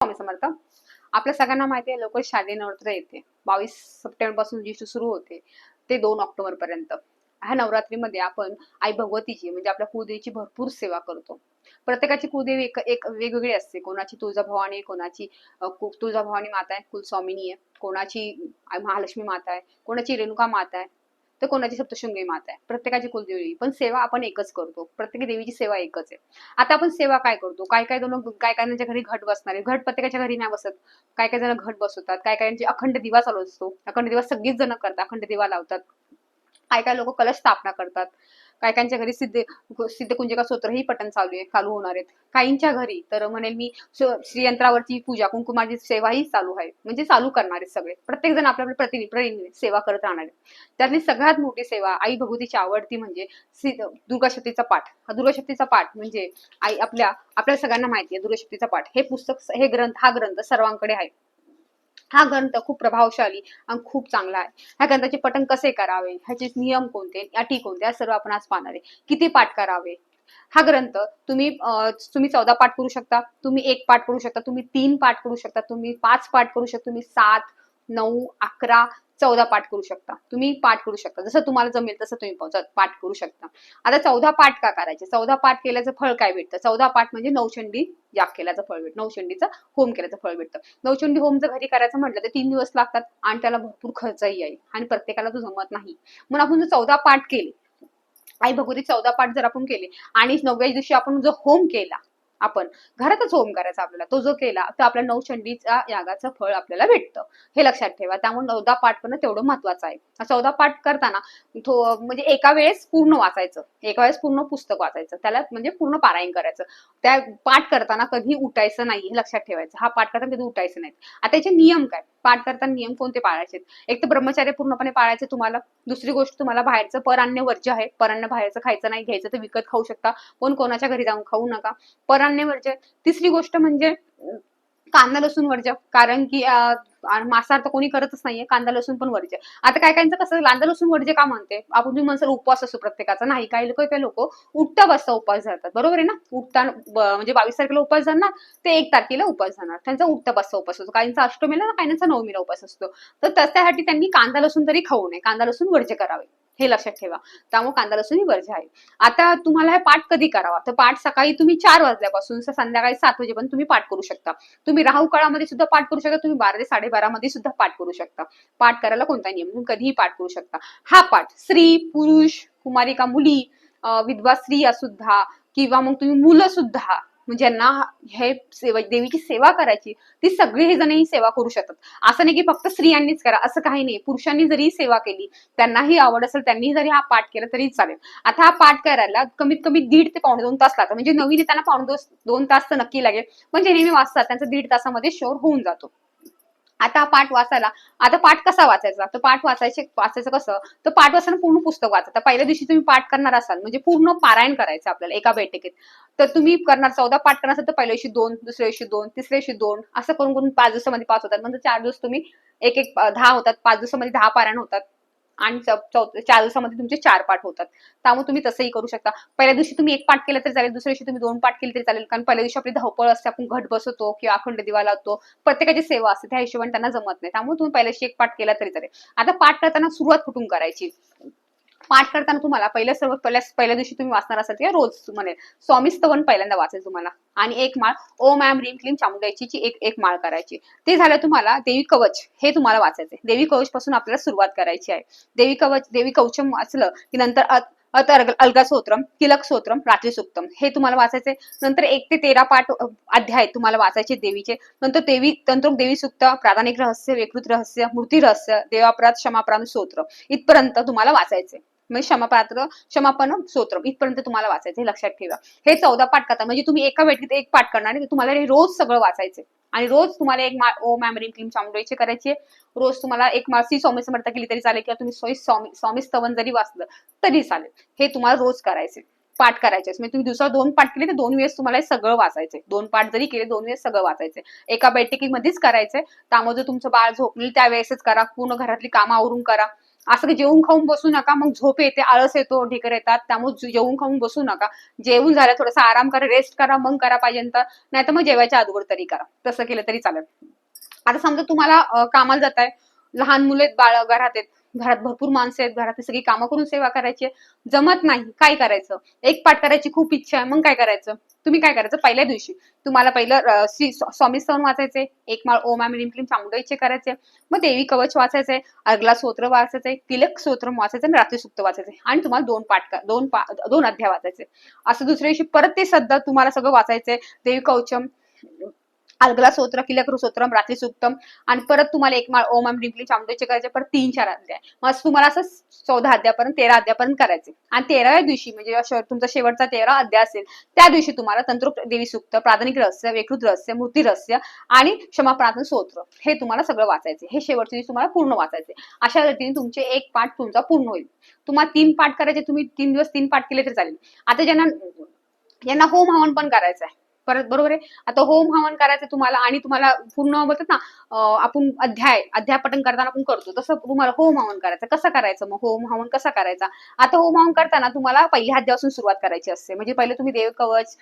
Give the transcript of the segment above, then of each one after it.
स्वामी समर्थ. आपल्या सगळ्यांना माहिती आहे लवकर शालेय नवरात्र येते. बावीस सप्टेंबरपासून जी सुरू होते ते दोन ऑक्टोबर पर्यंत ह्या नवरात्रीमध्ये आपण आई भगवतीची म्हणजे आपल्या कुलदेवीची भरपूर सेवा करतो. प्रत्येकाची कुलदेवी एक एक वेगवेगळी असते. कोणाची तुळजाभवानी कोणाची तुळजाभवानी माता आहे कुलस्वामिनी आहे. कोणाची महालक्ष्मी माता आहे. कोणाची रेणुका माता आहे. तर कोणाची सप्तशृंगी माता आहे? प्रत्येकाची कुलदेवी. पण सेवा आपण एकच करतो. प्रत्येक देवीची सेवा एकच आहे. आता आपण सेवा काय करतो? काय काय दोन काय कायांच्या घरी घट बसणारे घट प्रत्येकाच्या घरी नाही बसत. काय काय जण घट बसवतात. काय कायांचे अखंड दिवा चालू असतो. अखंड दिवा सगळीच जण करतात. अखंड दिवा लावतात. काय काय लोक कलश स्थापना करतात. काय काहींच्या घरी सिद्ध सिद्धकुंजिका स्तोत्रही पठण चालू आहे चालू होणार आहेत. काहींच्या घरी तर म्हणेल मी श्रीयंत्रावरची पूजा कुंकुमाची सेवाही चालू आहे. म्हणजे चालू करणार आहेत सगळे. प्रत्येक जण आपल्या प्रतिनिधी सेवा करत राहणार आहे त्यातली सगळ्यात मोठी सेवा आई भगवतीची आवडती म्हणजे दुर्गाशक्तीचा पाठ. हा दुर्गाशक्तीचा पाठ म्हणजे आई आपल्या आपल्या सगळ्यांना माहिती आहे दुर्गाशक्तीचा पाठ. हे पुस्तक हे ग्रंथ हा ग्रंथ सर्वांकडे आहे. हा ग्रंथ खूप प्रभावशाली आणि खूप चांगला आहे. ह्या ग्रंथाचे पठण कसे करावे? ह्याचे नियम कोणते? अटी कोणत्या? सर्व आपण आज पाहणार आहे. किती पाठ करावे? हा ग्रंथ तुम्ही अं, तुम्ही चौदा पाठ करू शकता तुम्ही एक पाठ करू शकता तुम्ही तीन पाठ करू शकता तुम्ही पाच पाठ करू शकता तुम्ही सात नऊ अकरा चौदा पाठ करू शकता. तुम्ही पाठ करू शकता. जसं तुम्हाला जमेल तसं तुम्ही पाठ करू शकता. आता चौदा पाठ का करायचे? चौदा पाठ केल्याचं फळ काय भेटतं? चौदा पाठ म्हणजे नवचंडी याग केल्याचं फळ भेटतं. नवचंडीचं होम केल्याचं फळ भेटतं. नवचंडी होम जर घरी करायचं म्हटलं तर तीन दिवस लागतात आणि त्याला भरपूर खर्चही आहे आणि प्रत्येकाला तो जमत नाही. म्हणून आपण जर चौदा पाठ केले आई भगवती चौदा पाठ जर आपण केले आणि नवव्या दिवशी आपण जो होम केला आपण घरातच होम करायचा आपल्याला. तो जो केला तर आपल्या नवचंडीचा यागाचं फळ आपल्याला भेटतं. हे लक्षात ठेवा. त्यामुळे चौदा पाठ करणं तेवढं महत्वाचं आहे. चौदा पाठ करताना तो म्हणजे एका वेळेस पूर्ण वाचायचं. एका वेळेस पूर्ण पुस्तक वाचायचं. त्याला म्हणजे पूर्ण पारायण करायचं. त्या पाठ करताना कधी उठायचं नाही हे लक्षात ठेवायचं. हा पाठ करताना कधी उठायचं नाही. आता याचे नियम काय? पाठ करताना नियम कोणते पाळायचे एक तर ब्रह्मचार्य पूर्णपणे पाळायचे तुम्हाला. दुसरी गोष्ट तुम्हाला बाहेरचं परान्य वर्ज्य आहे. परान्न बाहेरचं खायचं नाही घ्यायचं तर विकत खाऊ शकता. कोण कोणाच्या घरी जाऊन खाऊ नका. परान्य वर्ज्य तिसरी गोष्ट म्हणजे कांदा लसूण वरच्या कारण की अं, मांसाहार तर कोणी करतच नाहीये. कांदा लसूण पण वरचे. आता काय काहींचं कसं कांदा लसूण वरचे का म्हणते? आपण तुम्ही म्हणसाल उपवास असतो प्रत्येकाचा. नाही काही लोक काही लोक उठता बसता उपवास धरतात. बरोबर आहे ना? उठता म्हणजे बावीस तारखेला उपवास धरणार ते एक तारखेला उपवास धरणार. त्यांचा उठता बसता उपवास असतो. काहींचा अष्टमीला काहींचा नवमीला उपवास असतो. तर त्यासाठी त्यांनी कांदा लसूण तरी खाऊ नये. कांदा लसूण वरचे करावे. हे लक्षात ठेवा. त्यामुळे कांदा लसूण ही वर्ज्य आहे. आता तुम्हाला हे पाठ कधी करावा? तर पाठ सकाळी तुम्ही चार वाजल्यापासून संध्याकाळी सात वाजेपर्यंत तुम्ही पाठ करू शकता. तुम्ही राहू काळामध्ये सुद्धा पाठ करू शकता. तुम्ही बारा ते साडेबारा मध्ये सुद्धा पाठ करू शकता. पाठ करायला कोणता नियम? तुम्ही कधीही पाठ करू शकता. हा पाठ स्त्री पुरुष कुमारिका मुली विधवा स्त्रिया सुद्धा किंवा मग तुम्ही मुलं सुद्धा ज्यांना हे सेवा देवीची सेवा करायची ती सगळी हे जण ही सेवा करू शकतात. असं नाही की फक्त स्त्रियांनीच करा असं काही नाही. पुरुषांनी जरी सेवा केली त्यांनाही आवड असेल त्यांनी जरी हा पाठ केला तरी चालेल. आता हा पाठ करायला कमीत कमी दीड ते पावणे दोन तास लागतात. म्हणजे नवीन येताना पावणे दोन दोन तास तर नक्की लागेल. पण जे नेहमी वाचतात त्यांचा दीड तासामध्ये शोर होऊन जातो. आता हा पाठ वाचायला. आता पाठ कसा वाचायचा? तर पाठ वाचायचे वाचायचं कसं? तर पाठ वाचताना पूर्ण पुस्तक वाचा. तर पहिल्या दिवशी तुम्ही पाठ करणार असाल म्हणजे पूर्ण पारायण करायचं आपल्याला एका बैठकीत. तर तुम्ही करणार चौदा पाठ करणार असाल तर पहिल्या दिवशी दोन दुसऱ्या दिवशी दोन तिसऱ्या दिवशी दोन असं करून करून पाच दिवसामध्ये पाच होतात. म्हणजे चार दिवस तुम्ही एक एक दहा होतात. पाच दिवसामध्ये दहा पारायण होतात. आणि चार दिवसामध्ये तुमचे चार पाठ होतात. त्यामुळे तुम्ही तसंही करू शकता. पहिल्या दिवशी तुम्ही एक पाठ केलं तरी चालेल दुसऱ्या दिवशी तुम्ही दोन पाठ केले तरी चालेल. कारण पहिल्या दिवशी आपली धावपळ असते आपण घट बसवतो किंवा अखंड दिवा लावतो. प्रत्येकाची सेवा असते त्या हिशोबाने त्यांना जमत नाही. त्यामुळे तुम्ही पहिल्या दिवशी एक पाठ केला तरी चालेल. आता पाठ करताना सुरुवात कुठून करायची? पाठ करताना तुम्हाला पहिलं सर्व पहिल्या पहिल्या दिवशी तुम्ही वाचणार असाल किंवा रोज म्हणेल स्वामी स्तवन पहिल्यांदा वाचायचं तुम्हाला. आणि एक माळ ओम ॲम रीम क्लीम चामुंडायची एक एक माळ करायची. ते झालं तुम्हाला देवी कवच. हे तुम्हाला वाचायचे देवी कवच पासून आपल्याला सुरुवात करायची आहे. देवी कवच देवी कवचम वाचलं की नंतर अत- अलगा सोत्रम तिलक सोत्रम रात्री सुक्तम हे तुम्हाला वाचायचे नंतर एक ते तेरा पाठ अध्याय तुम्हाला वाचायचे देवीचे. नंतर देवी तंत्र देवी सुक्त प्राधानिक रहस्य विकृत रहस्य मूर्ती रहस्य देवापराध क्षमापराध स्तोत्र इथपर्यंत तुम्हाला वाचायचे म्हणजे क्षमापात्र क्षमापण स्तोत्र. इथपर्यंत तुम्हाला वाचायचं हे लक्षात ठेवा. हे चौदा पाठ करता म्हणजे तुम्ही एका वेळेत एक पाठ करणार आणि तुम्हाला हे रोज सगळं वाचायचं आणि रोज तुम्हाला एक ओ मॅमरी क्लीम चामुंडाईची करायची रोज तुम्हाला एक मासी स्वामी समर्थ केली तरी चालेल किंवा तुम्ही स्वयं स्वामी स्वामी स्तवन जरी वाचलं तरी चालेल. हे तुम्हाला रोज करायचे पाठ करायचे म्हणजे तुम्ही दुसरा दोन पाठ केले तर दोन वेळेस तुम्हाला सगळं वाचायचे दोन पाठ जरी केले दोन वेळेस सगळं वाचायचे एका बैठकीमध्येच करायचे त्यामुळे तुमचं बाळ झोपलेलं त्यावेळेसच करा. पूर्ण घरातली कामं आवरून करा. असं जेवून खाऊन बसू नका मग झोप येते आळस येतो ढिकर येतात त्यामुळे जेवून खाऊन बसू नका. जेवून झालं थोडासा आराम करा रेस्ट करा मग करा पाहिजे तर नाही तर मग जेवायच्या अगोदर तरी करा. तसं केलं तरी चालेल. आता समजा तुम्हाला कामाला जात आहे लहान मुले बाळ घरात आहेत. घरात भरपूर माणसं आहेत घरात सगळी कामं करून सेवा करायची जमत नाही काय करायचं? एक पाठ करायची खूप इच्छा आहे मग काय करायचं? तुम्ही काय करायचं? पहिल्या दिवशी. तुम्हाला पहिलं श्री स्वामी स्तवन वाचायचे एक माळ ओम आय क्लीम चामुंडाईचे करायचे मग देवी कवच वाचायचे अर्गला स्तोत्र वाचायचे तिलक स्तोत्र वाचायचे आणि रात्री सुक्त वाचायचे आणि तुम्हाला दोन पाठ दोन पा दोन अध्याय वाचायचे असं दुसऱ्या दिवशी परत ते सध्या तुम्हाला सगळं वाचायचंय. देवी कवचम अलगला स्तोत्र किलक स्तोत्रम रात्री सुक्तम आणि परत तुम्हाला एक माळ ओम आम डिंपली चामडोचे करायचे परत तीन चार अध्याय मग तुम्हाला असं चौदा अध्यापर्यंत तेरा अध्यापर्यंत करायचे. आणि तेराव्या दिवशी म्हणजे तुमचा शेवटचा तेरा अध्याय असेल त्या दिवशी तुम्हाला तंत्र देवी सुक्त प्राथमिक रहस्य वेकृत रहस्य मूर्ती रहस्य आणि क्षमा प्रार्थना स्तोत्र हे तुम्हाला सगळं वाचायचे. हे शेवटचे दिवशी तुम्हाला पूर्ण वाचायचे. अशा रीतीने तुमचे एक पाठ तुमचा पूर्ण होईल. तुम्हाला तीन पाठ करायचे तुम्ही तीन दिवस तीन पाठ केले तरी चालेल. आता ज्यांना यांना होम हवन पण करायचं आहे परत बरोबर आहे? आता होम हवन करायचं तुम्हाला आणि तुम्हाला पूर्ण बोलतात ना आपण अध्याय अध्याय पठण करताना आपण करतो. तसं तुम्हाला होम हवन करायचं. कसं करायचं मग? होम हवन कसा करायचा? आता होम हवन करताना तुम्हाला पहिल्या अध्यायापासून सुरुवात करायची असते. म्हणजे पहिले तुम्ही देव कवच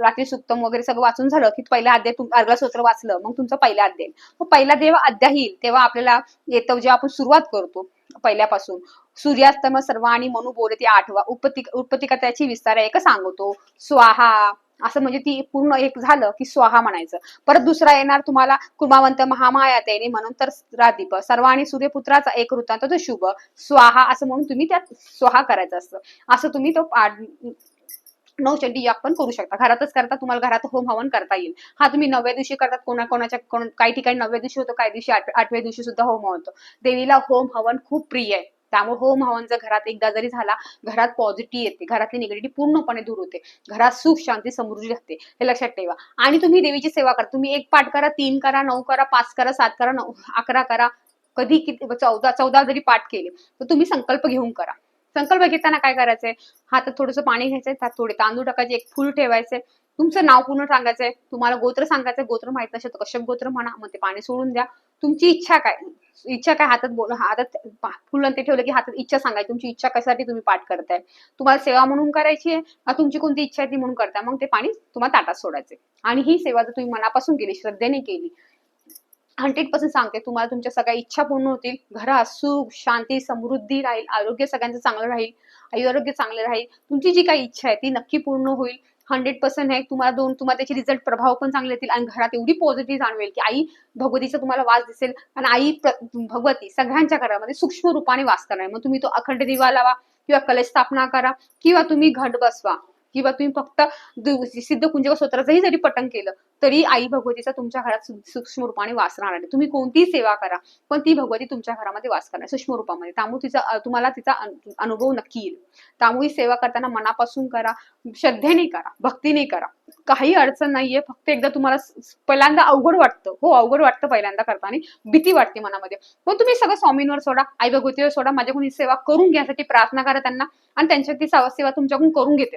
रात्री सुक्तम वगैरे सगळं वाचून झालं की पहिला अध्याय तुम- वाचलं मग तुमचा पहिला अध्याय. मग पहिला देव अध्याय येईल तेव्हा आपल्याला येतं जेव्हा आपण सुरुवात करतो पहिल्यापासून. सूर्यास्तम सर्व आणि मनु बोलते आठवा. उपती उत्पत्तिका त्याची विस्तार एक सांगतो. स्वाहा असं म्हणजे ती पूर्ण एक झालं की स्वाहा म्हणायचं. परत दुसरा येणार तुम्हाला कुमावंत महामाया त्याने म्हणून तर रादीप सर्व आणि सूर्यपुत्राचा एक वृत्तांत तो शुभ स्वाहा असं म्हणून तुम्ही त्यात स्वाहा करायचं असतं. असं तुम्ही तो पाठ- याग पण करू शकता. घरातच करता तुम्हाला घरात होम हवन करता येईल. हा तुम्ही नवव्या दिवशी करतात कोणा कोणाच्या काही ठिकाणी नवव्या दिवशी होतो काही दिवशी आठव्या दिवशी सुद्धा होम हवन होतो देवीला होम हवन खूप प्रिय आहे. त्यामुळे होम मावांचा घरात एकदा जरी झाला घरात पॉझिटिव्ह येते. घरातली निगेटिव्ह पूर्णपणे दूर होते. घरात सुख शांती समृद्धी राहते हे लक्षात ठेवा. आणि तुम्ही देवीची सेवा करा. तुम्ही एक पाठ करा तीन करा नऊ करा पाच करा सात करा नऊ अकरा करा. कधी किती चौदा चौदा जरी पाठ केले तर तुम्ही संकल्प घेऊन करा. संकल्प घेताना काय करायचंय? हातात थोडंसं पाणी घ्यायचंय त्यात थोडे तांदूळ टाकायचे एक फुल ठेवायचे तुमचं नाव पूर्ण सांगायचंय. तुम्हाला गोत्र सांगायचंय. गोत्र माहीत नसेल तर कश्यप गोत्र म्हणा. मग ते पाणी सोडून द्या. तुमची इच्छा काय? इच्छा काय हातात बोल हातात पा- ते ठेवलं की हातात इच्छा सांगायची. तुमची इच्छा कशासाठी तुम्ही पाठ करताय? तुम्हाला सेवा म्हणून करायची आहे का तुमची कोणती इच्छा आहे ती म्हणून करताय? मग ते पाणी तुम्हाला ताटात सोडायचे आणि ही सेवा जर तुम्ही मनापासून केली श्रद्धेने केली हंड्रेड पर्सेंट सांगते तुम्हाला तुमच्या सगळ्या इच्छा पूर्ण होतील. घरात सुख शांती समृद्धी राहील. आरोग्य सगळ्यांचं चांगलं राहील. आरोग्य चांगलं राहील. तुमची जी काही इच्छा आहे ती नक्की पूर्ण होईल. हंड्रेड पर्सेंट आहे. तुम्हाला दोन तुम्हाला त्याचे रिझल्ट प्रभाव पण चांगले येतील आणि घरात एवढी पॉझिटिव्ह जाणवेल की आई भगवतीचा तुम्हाला वास दिसेल आणि आई भगवती सगळ्यांच्या घरामध्ये सूक्ष्म रूपाने वास करणार मग तुम्ही तो अखंड दिवा लावा किंवा कलश स्थापना करा किंवा तुम्ही घट बसवा. किंवा तुम्ही फक्त सिद्ध कुंजक स्तोत्राचंही जरी पठण केलं तरी आई भगवतीचा तुमच्या घरात सूक्ष्म रूपाने वास राहणार नाही. तुम्ही कोणतीही सेवा करा पण ती भगवती तुमच्या घरामध्ये वास करणार सूक्ष्म रूपामध्ये. त्यामुळे तिचा तुम्हाला तिचा अनुभव नक्की येईल. त्यामुळे सेवा करताना मनापासून करा श्रद्धेने करा भक्तीने करा. काही अडचण नाहीये फक्त एकदा तुम्हाला पहिल्यांदा अवघड वाटतं. हो अवघड वाटतं पहिल्यांदा करताना भीती वाटते मनामध्ये. पण तुम्ही सगळं स्वामींवर सोडा आई भगवतीवर सोडा माझ्याकडून सेवा करून घेण्यासाठी प्रार्थना करा त्यांना आणि त्यांच्या ती सेवा तुमच्याकडून करून घेते.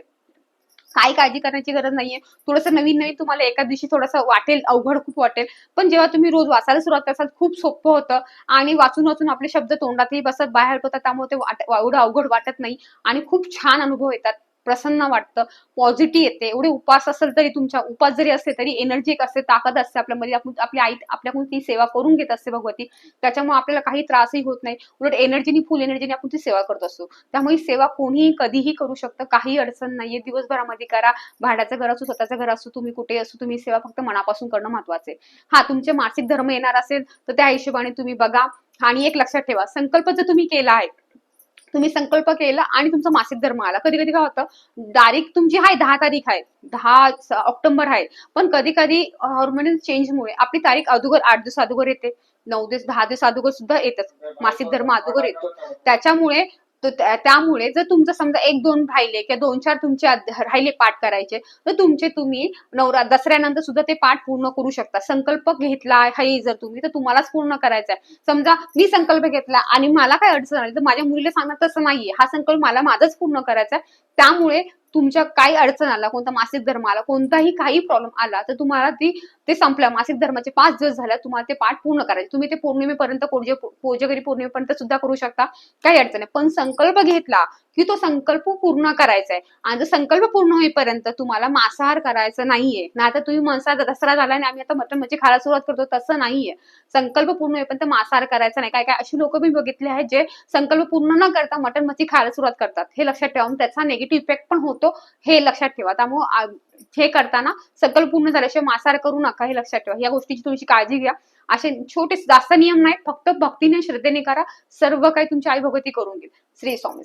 काही काळजी करण्याची गरज नाहीये. थोडंसं नवीन नवीन तुम्हाला एका दिवशी थोडंसं वाटेल अवघड खूप वाटेल. पण जेव्हा तुम्ही रोज वाचायला सुरुवात करसाल खूप सोपं होतं. आणि वाचून वाचून आपले शब्द तोंडातही बसत बाहेर होतात त्यामुळे ते एवढं अवघड वाटत नाही. आणि खूप छान अनुभव येतात. प्रसन्न वाटतं पॉझिटिव्ह येते. एवढे उपास असेल तरी तुमच्या उपास जरी असले तरी एनर्जी एक असते ताकद असते आपल्यामध्ये. आपण आपली आई आपल्याकडून ती सेवा करून घेत असते भगवती. त्याच्यामुळे आपल्याला काही त्रासही होत नाही. उलट एनर्जीने फुल एनर्जीने आपण ती सेवा करत असतो. त्यामुळे सेवा कोणीही कधीही करू शकतं. काही अडचण नाहीये. दिवसभरामध्ये करा. भाड्याचं घर असो स्वतःचं घर असो तुम्ही कुठे असो तुम्ही सेवा फक्त मनापासून करणं महत्वाचं आहे. हा तुमचे मासिक धर्म येणार असेल तर त्या हिशोबाने तुम्ही बघा. आणि एक लक्षात ठेवा. संकल्प जर तुम्ही केला आहे तुम्ही संकल्प केला आणि तुमचा मासिक धर्म आला. कधी कधी काय होतं तारीख तुमची आहे दहा तारीख आहे दहा ऑक्टोबर आहे. पण कधी कधी हॉर्मोनल चेंजमुळे आपली तारीख अगोदर आठ दिवस अगोदर येते. नऊ दिवस दहा दिवस अगोदर सुद्धा येतच. मासिक धर्म अगोदर येतो. त्याच्यामुळे त्यामुळे जर तुमचं समजा एक दोन राहिले किंवा दोन चार तुमचे राहिले पाठ करायचे तर तुमचे तुम्ही नवरा दसऱ्यानंतर सुद्धा ते पाठ पूर्ण करू शकता. संकल्प घेतला आहे जर तुम्ही तर तुम्हालाच पूर्ण करायचा आहे समजा मी संकल्प घेतला आणि मला काय अडचण आली तर माझ्या मुलीला सांगणार तसं नाहीये. हा संकल्प मला माझाच पूर्ण करायचा आहे त्यामुळे तुमच्या काही अडचण आला कोणता मासिक धर्म आला कोणताही काही प्रॉब्लेम आला तर तुम्हाला ती ते संपलं. मासिक धर्माचे पाच दिवस झाले तुम्हाला ते पाठ पूर्ण करायचे. तुम्ही ते पौर्णिमेपर्यंत कोरजे कोजगरी पौर्णिमेपर्यंत सुद्धा करू शकता. काही अडचण नाही. पण संकल्प घेतला की तो संकल्प पूर्ण करायचा आहे आणि जर संकल्प पूर्ण होईपर्यंत तुम्हाला मांसाहार करायचा नाहीये. ना आता तुम्ही मांसाहार दसरा झाला आणि आम्ही आता मटण म्हणजे खायला सुरुवात करतो तसं नाहीये. संकल्प पूर्ण होईपर्यंत मांसाहार करायचा नाही. काय काय अशी लोक मी बघितले आहेत जे संकल्प पूर्ण न करता मटण मच्छी खायला सुरुवात करतात. हे लक्षात ठेवा. त्याचा निगेटिव्ह इफेक्ट पण होतो हे लक्षात ठेवा. त्यामुळे हे करताना सकल पूर्ण झाल्याशिवाय मांसाहार करू नका हे लक्षात ठेवा. या गोष्टीची थोडीशी काळजी घ्या. असे छोटे जास्त नियम नाही फक्त भक्तीने श्रद्धेने करा. सर्व काही तुमची आई भगवती करून घेईल. श्री स्वामी